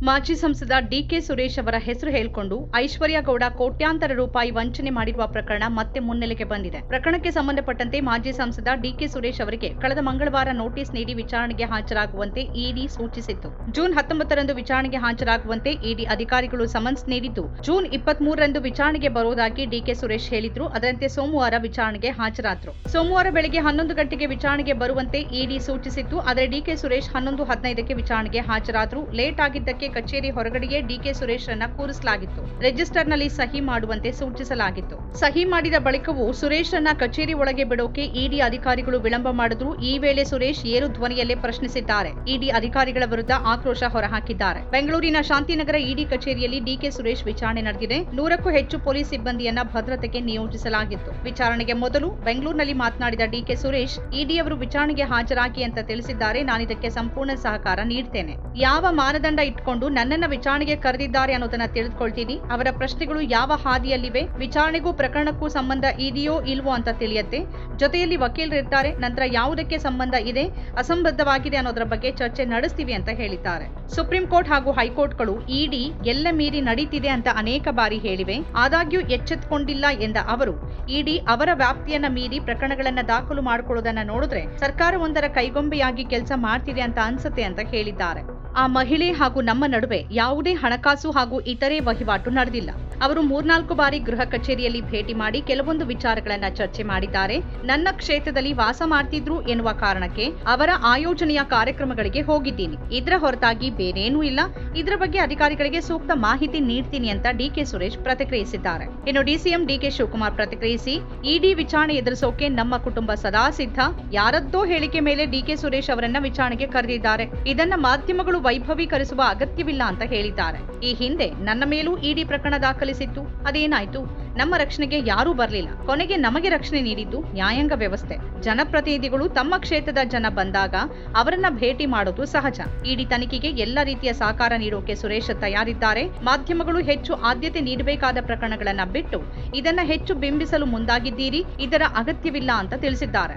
ಮಾಜಿ ಸಂಸದ ಡಿಕೆ ಸುರೇಶ್ ಅವರ ಹೆಸರು ಹೇಳಿಕೊಂಡು ಐಶ್ವರ್ಯ ಗೌಡ ಕೋಟ್ಯಾಂತರ ರೂಪಾಯಿ ವಂಚನೆ ಮಾಡಿರುವ ಪ್ರಕರಣ ಮತ್ತೆ ಮುನ್ನೆಲೆಗೆ ಬಂದಿದೆ. ಪ್ರಕರಣಕ್ಕೆ ಸಂಬಂಧಪಟ್ಟಂತೆ ಮಾಜಿ ಸಂಸದ ಡಿಕೆ ಸುರೇಶ್ ಅವರಿಗೆ ಕಳೆದ ಮಂಗಳವಾರ ನೋಟಿಸ್ ನೀಡಿ ವಿಚಾರಣೆಗೆ ಹಾಜರಾಗುವಂತೆ ಇಡಿ ಸೂಚಿಸಿತ್ತು. ಜೂನ್ ಹತ್ತೊಂಬತ್ತರಂದು ವಿಚಾರಣೆಗೆ ಹಾಜರಾಗುವಂತೆ ಇಡಿ ಅಧಿಕಾರಿಗಳು ಸಮನ್ಸ್ ನೀಡಿದ್ದು, ಜೂನ್ ಇಪ್ಪತ್ಮೂರರಂದು ವಿಚಾರಣೆಗೆ ಬರುವುದಾಗಿ ಡಿಕೆ ಸುರೇಶ್ ಹೇಳಿದ್ರು. ಅದರಂತೆ ಸೋಮವಾರ ವಿಚಾರಣೆಗೆ ಹಾಜರಾದ್ರು. ಸೋಮವಾರ ಬೆಳಗ್ಗೆ ಹನ್ನೊಂದು ಗಂಟೆಗೆ ವಿಚಾರಣೆಗೆ ಬರುವಂತೆ ಇಡಿ ಸೂಚಿಸಿತ್ತು. ಆದರೆ ಡಿಕೆ ಸುರೇಶ್ ಹನ್ನೊಂದು ಹದಿನೈದಕ್ಕೆ ವಿಚಾರಣೆಗೆ ಹಾಜರಾದ್ರು. ಲೇಟ್ ಆಗಿದ್ದಕ್ಕೆ ಕಚೇರಿ ಹೊರಗಡೆಯೇ ಡಿಕೆ ಸುರೇಶ್ ರನ್ನ ಕೂರಿಸಲಾಗಿತ್ತು. ರಿಜಿಸ್ಟರ್ನಲ್ಲಿ ಸಹಿ ಮಾಡುವಂತೆ ಸೂಚಿಸಲಾಗಿತ್ತು. ಸಹಿ ಮಾಡಿದ ಬಳಿಕವೂ ಸುರೇಶ್ ರನ್ನ ಕಚೇರಿ ಒಳಗೆ ಬಿಡೋಕೆ ಇಡಿ ಅಧಿಕಾರಿಗಳು ವಿಳಂಬ ಮಾಡಿದ್ರು. ಈ ವೇಳೆ ಸುರೇಶ್ ಏರು ಧ್ವನಿಯಲ್ಲೇ ಪ್ರಶ್ನಿಸಿದ್ದಾರೆ. ಇಡಿ ಅಧಿಕಾರಿಗಳ ವಿರುದ್ಧ ಆಕ್ರೋಶ ಹೊರಹಾಕಿದ್ದಾರೆ. ಬೆಂಗಳೂರಿನ ಶಾಂತಿನಗರ ಇಡಿ ಕಚೇರಿಯಲ್ಲಿ ಡಿಕೆ ಸುರೇಶ್ ವಿಚಾರಣೆ ನಡೆದಿದೆ. ನೂರಕ್ಕೂ ಹೆಚ್ಚು ಪೊಲೀಸ್ ಸಿಬ್ಬಂದಿಯನ್ನ ಭದ್ರತೆಗೆ ನಿಯೋಜಿಸಲಾಗಿತ್ತು. ವಿಚಾರಣೆಗೆ ಮೊದಲು ಬೆಂಗಳೂರಿನಲ್ಲಿ ಮಾತನಾಡಿದ ಡಿಕೆ ಸುರೇಶ್ ಇಡಿ ಅವರು ವಿಚಾರಣೆಗೆ ಹಾಜರಾಗಿ ಅಂತ ತಿಳಿಸಿದ್ದಾರೆ. ನಾನಿದಕ್ಕೆ ಸಂಪೂರ್ಣ ಸಹಕಾರ ನೀಡ್ತೇನೆ. ಯಾವ ಮಾನದಂಡ ಇಟ್ಕೊಂಡು ನನ್ನನ್ನ ವಿಚಾರಣೆಗೆ ಕರೆದಿದ್ದಾರೆ ಅನ್ನೋದನ್ನ ತಿಳಿದುಕೊಳ್ತೀನಿ. ಅವರ ಪ್ರಶ್ನೆಗಳು ಯಾವ ಹಾದಿಯಲ್ಲಿವೆ? ವಿಚಾರಣೆಗೂ ಪ್ರಕರಣಕ್ಕೂ ಸಂಬಂಧ ಇದೆಯೋ ಇಲ್ವೋ ಅಂತ ತಿಳಿಯತ್ತೆ. ಜೊತೆಯಲ್ಲಿ ವಕೀಲರಿರ್ತಾರೆ ನಂತರ ಯಾವುದಕ್ಕೆ ಸಂಬಂಧ ಇದೆ, ಅಸಂಬದ್ಧವಾಗಿದೆ ಅನ್ನೋದರ ಬಗ್ಗೆ ಚರ್ಚೆ ನಡೆಸ್ತೀವಿ ಅಂತ ಹೇಳಿದ್ದಾರೆ. ಸುಪ್ರೀಂ ಕೋರ್ಟ್ ಹಾಗೂ ಹೈಕೋರ್ಟ್ಗಳು ಇಡಿ ಎಲ್ಲ ಮೀರಿ ನಡೀತಿದೆ ಅಂತ ಅನೇಕ ಬಾರಿ ಹೇಳಿವೆ. ಆದಾಗ್ಯೂ ಎಚ್ಚೆತ್ತುಕೊಂಡಿಲ್ಲ ಎಂದ ಅವರು, ಇಡಿ ಅವರ ವ್ಯಾಪ್ತಿಯನ್ನ ಮೀರಿ ಪ್ರಕರಣಗಳನ್ನ ದಾಖಲು ಮಾಡಿಕೊಳ್ಳೋದನ್ನ ನೋಡಿದ್ರೆ ಸರ್ಕಾರವೊಂದರ ಕೈಗೊಂಬೆಯಾಗಿ ಕೆಲಸ ಮಾಡ್ತಿದೆ ಅಂತ ಅನ್ಸುತ್ತೆ ಅಂತ ಹೇಳಿದ್ದಾರೆ. ಆ ಮಹಿಳೆ ಹಾಗೂ ನಮ್ಮ ನಡುವೆ ಯಾವುದೇ ಹಣಕಾಸು ಹಾಗೂ ಇತರೆ ವಹಿವಾಟು ನಡೆದಿಲ್ಲ. ಅವರು ಮೂರ್ನಾಲ್ಕು ಬಾರಿ ಗೃಹ ಕಚೇರಿಯಲ್ಲಿ ಭೇಟಿ ಮಾಡಿ ಕೆಲವೊಂದು ವಿಚಾರಗಳನ್ನ ಚರ್ಚೆ ಮಾಡಿದ್ದಾರೆ. ನನ್ನ ಕ್ಷೇತ್ರದಲ್ಲಿ ವಾಸ ಮಾಡ್ತಿದ್ರು ಎನ್ನುವ ಕಾರಣಕ್ಕೆ ಅವರ ಆಯೋಜನೆಯ ಕಾರ್ಯಕ್ರಮಗಳಿಗೆ ಹೋಗಿದ್ದೀನಿ. ಇದರ ಹೊರತಾಗಿ ಬೇರೇನೂ ಇಲ್ಲ. ಇದರ ಬಗ್ಗೆ ಅಧಿಕಾರಿಗಳಿಗೆ ಸೂಕ್ತ ಮಾಹಿತಿ ನೀಡ್ತೀನಿ ಅಂತ ಡಿಕೆ ಸುರೇಶ್ ಪ್ರತಿಕ್ರಿಯಿಸಿದ್ದಾರೆ. ಇನ್ನು ಡಿಸಿಎಂ ಡಿಕೆ ಶಿವಕುಮಾರ್ ಪ್ರತಿಕ್ರಿಯಿಸಿ, ಇಡಿ ವಿಚಾರಣೆ ಎದುರಿಸೋಕೆ ನಮ್ಮ ಕುಟುಂಬ ಸದಾ ಸಿದ್ಧ. ಯಾರದ್ದೋ ಹೇಳಿಕೆ ಮೇಲೆ ಡಿಕೆ ಸುರೇಶ್ ಅವರನ್ನ ವಿಚಾರಣೆಗೆ ಕರೆದಿದ್ದಾರೆ. ಇದನ್ನ ಮಾಧ್ಯಮಗಳು ವೈಭವೀಕರಿಸುವ ಅಗತ್ಯವಿಲ್ಲ ಅಂತ ಹೇಳಿದ್ದಾರೆ. ಈ ಹಿಂದೆ ನನ್ನ ಮೇಲೂ ಇಡಿ ಪ್ರಕರಣ ದಾಖಲಿಸಿತ್ತು. ಅದೇನಾಯ್ತು? ನಮ್ಮ ರಕ್ಷಣೆಗೆ ಯಾರೂ ಬರಲಿಲ್ಲ. ಕೊನೆಗೆ ನಮಗೆ ರಕ್ಷಣೆ ನೀಡಿದ್ದು ನ್ಯಾಯಾಂಗ ವ್ಯವಸ್ಥೆ. ಜನಪ್ರತಿನಿಧಿಗಳು ತಮ್ಮ ಕ್ಷೇತ್ರದ ಜನ ಬಂದಾಗ ಅವರನ್ನ ಭೇಟಿ ಮಾಡೋದು ಸಹಜ. ಇಡಿ ತನಿಖೆಗೆ ಎಲ್ಲ ರೀತಿಯ ಸಹಕಾರ ನೀಡೋಕೆ ಸುರೇಶ್ ತಯಾರಿದ್ದಾರೆ. ಮಾಧ್ಯಮಗಳು ಹೆಚ್ಚು ಆದ್ಯತೆ ನೀಡಬೇಕಾದ ಪ್ರಕರಣಗಳನ್ನ ಬಿಟ್ಟು ಇದನ್ನ ಹೆಚ್ಚು ಬಿಂಬಿಸಲು ಮುಂದಾಗಿದ್ದೀರಿ. ಇದರ ಅಗತ್ಯವಿಲ್ಲ ಅಂತ ತಿಳಿಸಿದ್ದಾರೆ.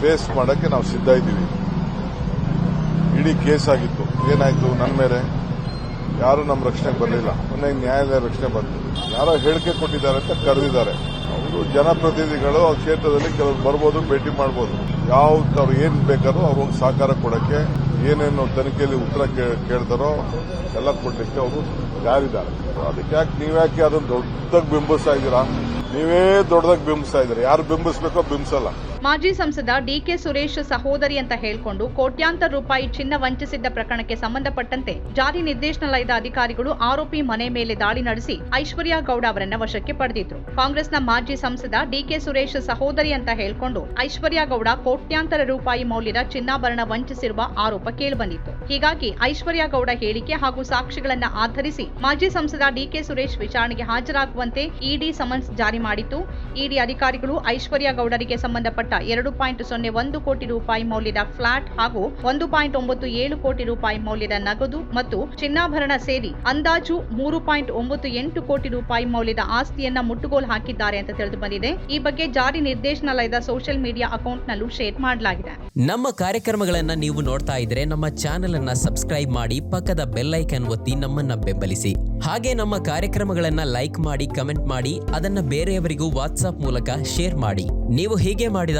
ಫೇಸ್ ಮಾಡಕ್ಕೆ ನಾವು ಸಿದ್ಧ ಇದ್ದೀವಿ. ಇಡೀ ಕೇಸ್ ಆಗಿತ್ತು. ಏನಾಯ್ತು? ನನ್ನ ಮೇಲೆ ಯಾರು ನಮ್ಮ ರಕ್ಷಣೆಗೆ ಬರಲಿಲ್ಲ. ಮೊನ್ನೆ ನ್ಯಾಯಾಲಯ ರಕ್ಷಣೆ ಬಂತು. ಯಾರೋ ಹೇಳಿಕೆ ಕೊಟ್ಟಿದ್ದಾರೆ ಅಂತ ಕರೆದಿದ್ದಾರೆ. ಅವರು ಜನಪ್ರತಿನಿಧಿಗಳು ಆ ಕ್ಷೇತ್ರದಲ್ಲಿ ಕೆಲವರು ಬರ್ಬೋದು, ಭೇಟಿ ಮಾಡ್ಬೋದು. ಯಾವ್ದು ಅವ್ರು ಏನ್ ಬೇಕಾದ್ರೂ ಅವ್ರಿಗೆ ಸಹಕಾರ ಕೊಡಕ್ಕೆ ಏನೇನು ತನಿಖೆಯಲ್ಲಿ ಉತ್ತರ ಕೇಳ್ತಾರೋ ಎಲ್ಲ ಕೊಡ್ಲಿಕ್ಕೆ ಅವರು ಯಾರಿದ್ದಾರೆ. ಅದಕ್ಕೆ ಯಾಕೆ ನೀವ್ಯಾಕೆ ಅದನ್ನು ದೊಡ್ಡದಾಗಿ ಬಿಂಬಿಸ್ತಾ ಇದ್ದೀರಾ? ನೀವೇ ದೊಡ್ಡದಾಗಿ ಬಿಂಬಿಸ್ತಾ ಇದ್ದೀರಾ. ಯಾರು ಬಿಂಬಿಸ್ಬೇಕೋ ಬಿಂಬಿಸಲ್ಲ. ಮಾಜಿ ಸಂಸದ ಡಿಕೆ ಸುರೇಶ್ ಸಹೋದರಿ ಅಂತ ಹೇಳಿಕೊಂಡು ಕೋಟ್ಯಾಂತರ ರೂಪಾಯಿ ಚಿನ್ನ ವಂಚಿಸಿದ್ದ ಪ್ರಕರಣಕ್ಕೆ ಸಂಬಂಧಪಟ್ಟಂತೆ ಜಾರಿ ನಿರ್ದೇಶನಾಲಯದ ಅಧಿಕಾರಿಗಳು ಆರೋಪಿ ಮನೆ ಮೇಲೆ ದಾಳಿ ನಡೆಸಿ ಐಶ್ವರ್ಯ ಗೌಡ ಅವರನ್ನ ವಶಕ್ಕೆ ಪಡೆದಿದ್ರು. ಕಾಂಗ್ರೆಸ್ನ ಮಾಜಿ ಸಂಸದ ಡಿಕೆ ಸುರೇಶ್ ಸಹೋದರಿ ಅಂತ ಹೇಳಿಕೊಂಡು ಐಶ್ವರ್ಯ ಗೌಡ ಕೋಟ್ಯಾಂತರ ರೂಪಾಯಿ ಮೌಲ್ಯದ ಚಿನ್ನಾಭರಣ ವಂಚಿಸಿರುವ ಆರೋಪ ಕೇಳಿಬಂದಿತ್ತು. ಹೀಗಾಗಿ ಐಶ್ವರ್ಯ ಗೌಡ ಹೇಳಿಕೆ ಹಾಗೂ ಸಾಕ್ಷಿಗಳನ್ನ ಆಧರಿಸಿ ಮಾಜಿ ಸಂಸದ ಡಿಕೆ ಸುರೇಶ್ ವಿಚಾರಣೆಗೆ ಹಾಜರಾಗುವಂತೆ ಇಡಿ ಸಮನ್ಸ್ ಜಾರಿ ಮಾಡಿತ್ತು. ಇಡಿ ಅಧಿಕಾರಿಗಳು ಐಶ್ವರ್ಯ ಗೌಡರಿಗೆ ಸಂಬಂಧಪಟ್ಟ ಎರಡು ಪಾಯಿಂಟ್ ಸೊನ್ನೆ ಒಂದು ಕೋಟಿ ರೂಪಾಯಿ ಮೌಲ್ಯದ ಫ್ಲಾಟ್ ಹಾಗೂ ಒಂದು ಪಾಯಿಂಟ್ ಒಂಬತ್ತು ಏಳು ಕೋಟಿ ರೂಪಾಯಿ ಮೌಲ್ಯದ ನಗದು ಮತ್ತು ಚಿನ್ನಾಭರಣ ಸೇರಿ ಅಂದಾಜು ಮೂರು ಪಾಯಿಂಟ್ ಒಂಬತ್ತು ಎಂಟು ಕೋಟಿ ರೂಪಾಯಿ ಮೌಲ್ಯದ ಆಸ್ತಿಯನ್ನ ಮುಟ್ಟುಗೋಲು ಹಾಕಿದ್ದಾರೆ ಅಂತ ತಿಳಿದು ಬಂದಿದೆ. ಈ ಬಗ್ಗೆ ಜಾರಿ ನಿರ್ದೇಶನಾಲಯದ ಸೋಷಿಯಲ್ ಮೀಡಿಯಾ ಅಕೌಂಟ್ನಲ್ಲೂ ಶೇರ್ ಮಾಡಲಾಗಿದೆ. ನಮ್ಮ ಕಾರ್ಯಕ್ರಮಗಳನ್ನ ನೀವು ನೋಡ್ತಾ ಇದ್ರೆ ನಮ್ಮ ಚಾನೆಲ್ ಅನ್ನ ಸಬ್ಸ್ಕ್ರೈಬ್ ಮಾಡಿ ಪಕ್ಕದ ಬೆಲ್ ಐಕನ್ ಒತ್ತಿ ನಮ್ಮನ್ನ ಬೆಂಬಲಿಸಿ. ಹಾಗೆ ನಮ್ಮ ಕಾರ್ಯಕ್ರಮಗಳನ್ನ ಲೈಕ್ ಮಾಡಿ, ಕಮೆಂಟ್ ಮಾಡಿ, ಅದನ್ನ ಬೇರೆಯವರಿಗೂ ವಾಟ್ಸ್ಆಪ್ ಮೂಲಕ ಶೇರ್ ಮಾಡಿ. ನೀವು ಹೀಗೆ